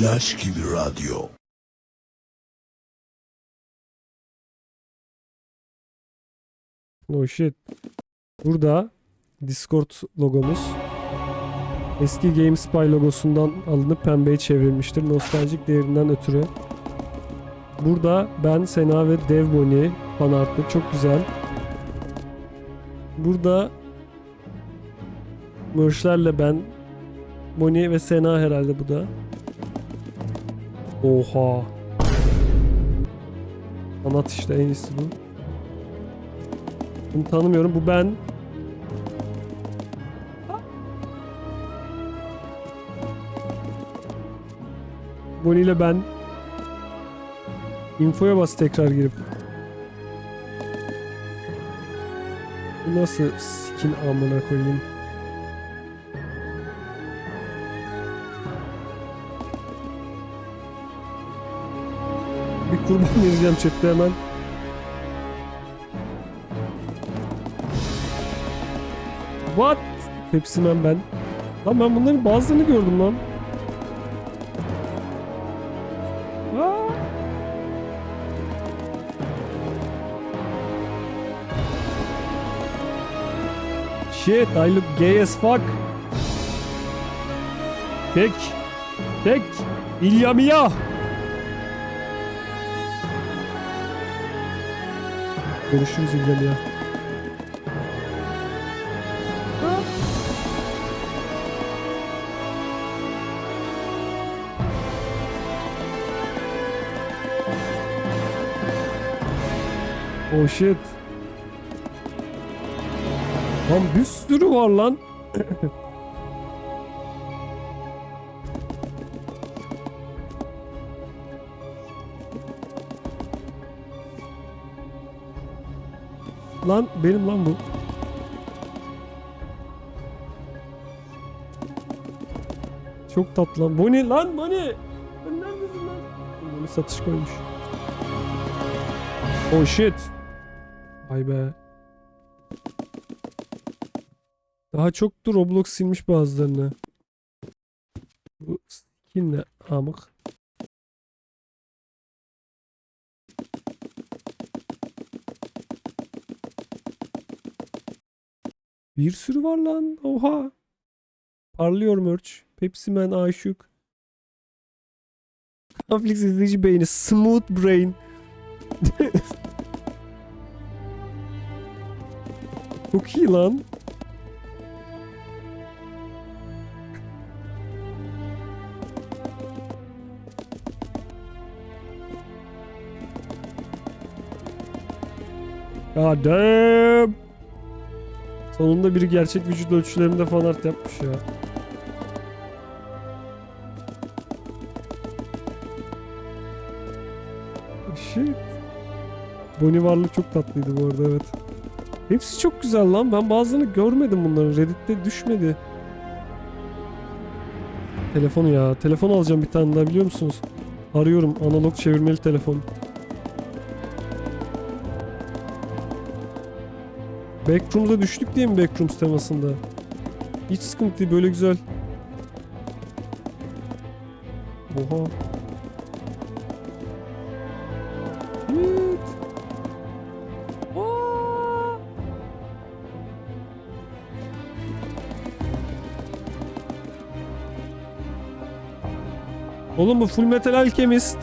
İlaç gibi radyo. Oh shit. Burada Discord logomuz eski GameSpy logosundan alınıp pembeye çevrilmiştir. Nostaljik değerinden ötürü. Burada ben, Sena ve Dev Bonnie fan artlı. Çok güzel. Burada Mörşlerle ben Bonnie ve Sena herhalde bu da. Oha. Sanat işte en iyisi bu. Bunu tanımıyorum. Bu ben. Bonnie ile ben. Infoya bas tekrar girip. Bu nasıl skin amına koyayım? Bir kurban vereceğim chatte hemen. What? Pepsi ben. Lan ben bunların bazılarını gördüm lan. Shit, I look gay as fuck. Tek. Tek. İlya Görüşürüz İlya Mia. Oh shit. Lan bir sürü var lan. lan benim lan bu. Çok tatlı lan. Bu ne lan bu ne? Neredesin lan? Bunu satış koymuş. Oh shit. Vay be. Daha çoktu Roblox silmiş bazılarını. Bu skin ne amık. Bir sürü var lan. Oha. Parlıyor merch. Pepsi Man Aşık. Netflix izleyici beyni. Smooth Brain. Çok iyi lan. God damn. Sonunda biri gerçek vücut ölçülerimde fan art yapmış ya. Shit. Bonnie varlığı çok tatlıydı bu arada evet. Hepsi çok güzel lan. Ben bazılarını görmedim bunların. Reddit'te düşmedi. Telefonu ya. Telefon alacağım bir tane daha biliyor musunuz? Arıyorum. Analog çevirmeli telefon. Backrooms'a düştük diye mi Backrooms temasında? Hiç sıkıntı değil. Böyle güzel. Oha. Aa! Oğlum bu Full Metal Alchemist.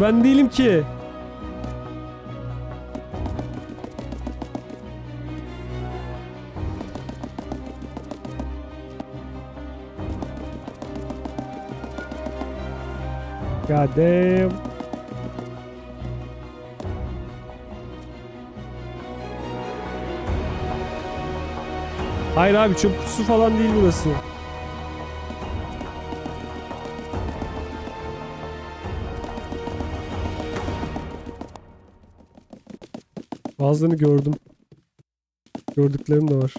Ben değilim ki. God damn. Hayır abi çöp kutusu falan değil burası. Bazılarını gördüm. Gördüklerim de var.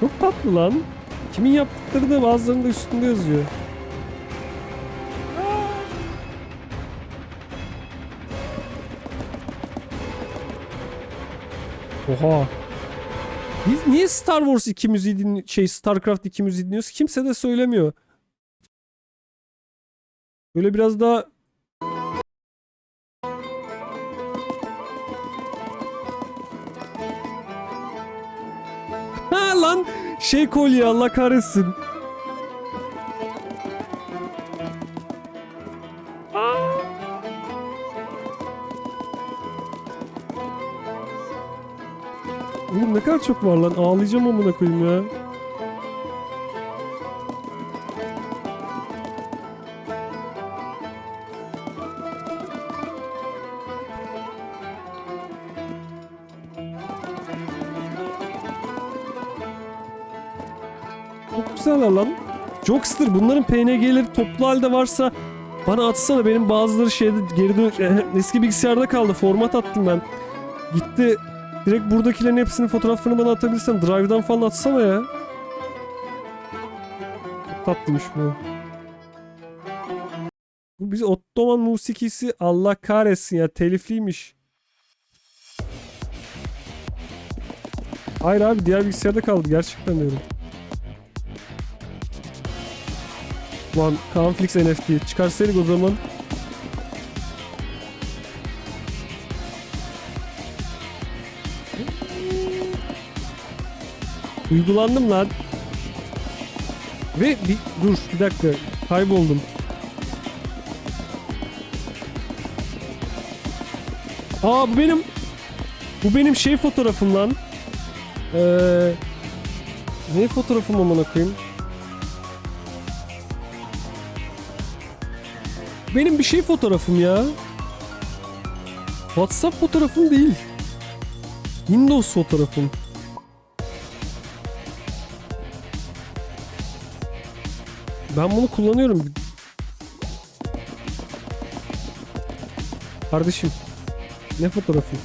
Çok tatlı lan. Kimin yaptıkları da bazılarında üstünde yazıyor. Oha. Biz niye Star Wars 2 müziği dinli şey StarCraft 2 müziği dinliyoruz? Kimse de söylemiyor. Böyle biraz daha şey kolye Allah kahretsin. Oğlum ne kadar çok var lan. Ağlayacağım amına koyayım ya. Çok güzeller lan. Jokster bunların PNG'leri toplu halde varsa bana atsana benim bazıları şeyde geri dön eski bilgisayarda kaldı format attım ben. Gitti direkt buradakilerin hepsinin fotoğraflarını bana atabilirsen Drive'dan falan atsana ya. Çok tatlıymış bu. Bu biz Ottoman musikisi Allah kahretsin ya telifliymiş. Hayır abi diğer bilgisayarda kaldı gerçekten diyorum. Lan Conflix NFT çıkarsaydık o zaman. Uygulandım lan. Ve bir, dur bir dakika kayboldum. Aa bu benim bu benim şey fotoğrafım lan. Ee, ne fotoğrafım amına koyayım? Benim bir şey fotoğrafım ya. WhatsApp fotoğrafım değil. Windows fotoğrafım. Ben bunu kullanıyorum. Kardeşim. Ne fotoğrafı?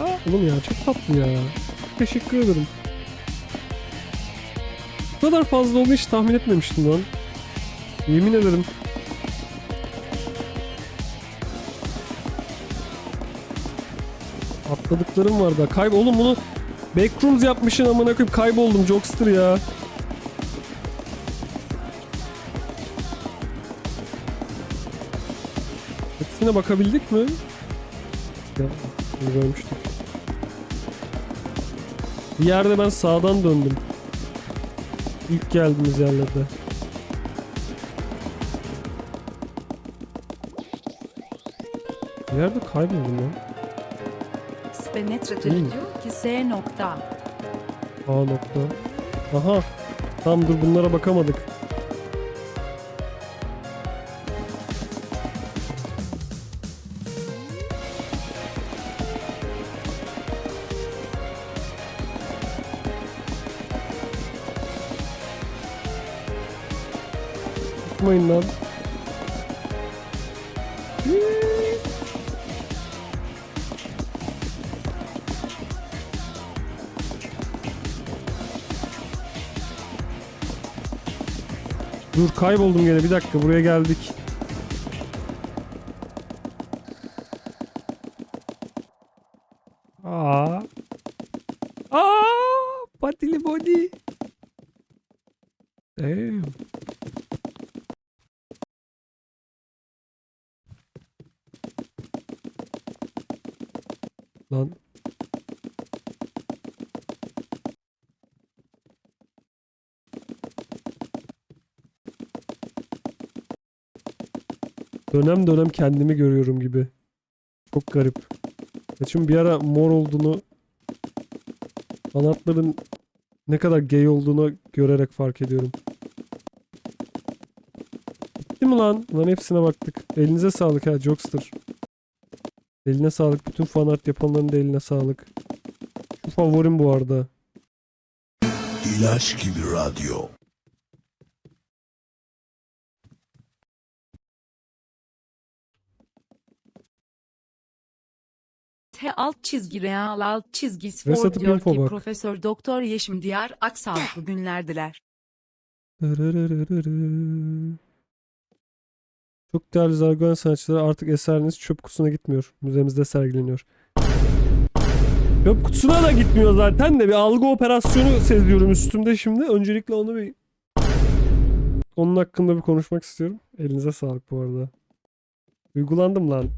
Aa, oğlum ya çok tatlı ya. Teşekkür ederim. Bu kadar fazla olduğunu hiç tahmin etmemiştim lan. Yemin ederim. Atladıklarım var da. Kayb oğlum bunu Backrooms yapmışsın amına koyayım kayboldum Jokster ya. Hepsine bakabildik mi? Ya, görmüştük. Bir yerde ben sağdan döndüm. İlk geldiğimiz yerlerde. Bir yerde kayboldum lan. Spenetrator diyor ki S nokta. A nokta. Aha. Tam dur bunlara bakamadık. Tutmayın lan. Dur kayboldum gene bir dakika buraya geldik. Lan. Dönem dönem kendimi görüyorum gibi. Çok garip. Saçım bir ara mor olduğunu Anatların ne kadar gay olduğunu görerek fark ediyorum. Bitti mi lan? Lan hepsine baktık. Elinize sağlık ha Jokster. Eline sağlık. Bütün fanart yapanların da eline sağlık. Şu favorim bu arada. İlaç gibi radyo. T alt çizgi real alt çizgi spor satıp diyor ki bak. Profesör Doktor Yeşim Diyar Aksalklı günler diler. Dırırırırırı. Çok değerli Zargon sanatçıları artık eseriniz çöp kutusuna gitmiyor. Müzemizde sergileniyor. Çöp kutusuna da gitmiyor zaten de bir algı operasyonu seziyorum üstümde şimdi. Öncelikle onu bir onun hakkında bir konuşmak istiyorum. Elinize sağlık bu arada. Duygulandım lan.